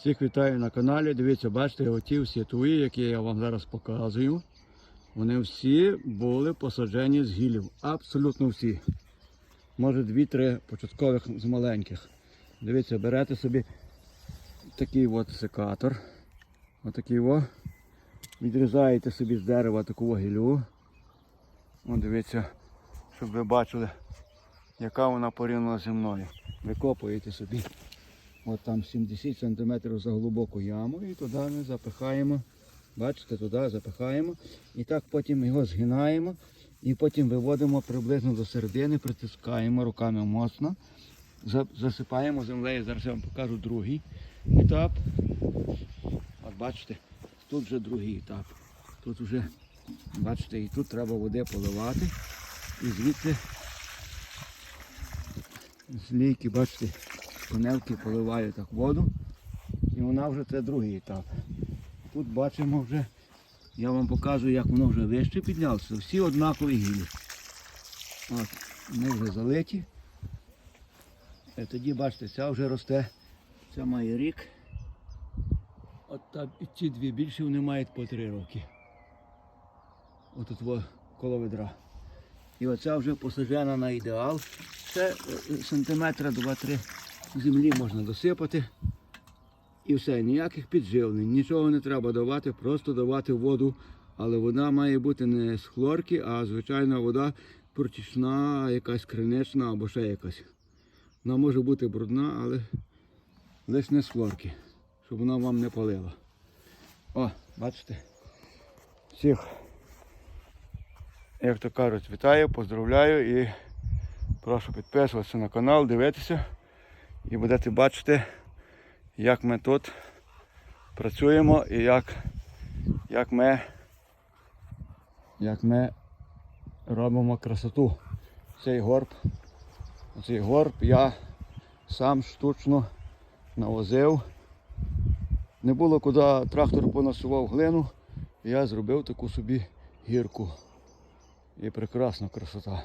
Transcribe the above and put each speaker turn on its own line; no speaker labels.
Всіх вітаю на каналі. Дивіться, бачите, оті всі туї, які я вам зараз показую. Вони всі були посаджені з гілів. Абсолютно всі. Може дві-три початкових з маленьких. Дивіться, берете собі такий от секатор. Отакий о. Відрізаєте собі з дерева таку гілю. О, дивіться, щоб ви бачили, яка вона порівняна зі мною. Викопуєте собі. От там 70 см за глибоку яму і туди ми запихаємо. Бачите, туди запихаємо. І так потім його згинаємо і потім виводимо приблизно до середини, притискаємо руками моцно, засипаємо землею. Зараз я вам покажу другий етап. От бачите, тут вже другий етап. Тут вже, бачите, і тут треба води поливати. І звідси з лійки, бачите, коневки поливаю так воду. І вона вже це другий етап. Тут бачимо вже, я вам показую, як воно вже вище піднялося. Всі однакові гілі. От, вони вже залиті. І тоді, бачите, ця вже росте. Ця має рік. От та, ці дві більші вони мають по три роки. От коло ведра. І оця вже посаджена на ідеал. Це е, сантиметра 2-3 землі можна досипати. І все, ніяких підживлень, нічого не треба давати, просто давати воду. Але вода має бути не з хлорки, а звичайна вода протічна, якась кринична або ще якась. Вона може бути брудна, але лише не з хлорки, щоб вона вам не палила. О, бачите? Всіх, як то кажуть, вітаю, поздравляю і прошу підписуватися на канал, дивитися і будете бачити, як ми тут працюємо і як, як, ми, як ми робимо красоту. Цей горб, цей горб я сам штучно навозив. Не було куди трактор понасував глину, і я зробив таку собі гірку. І прекрасна красота.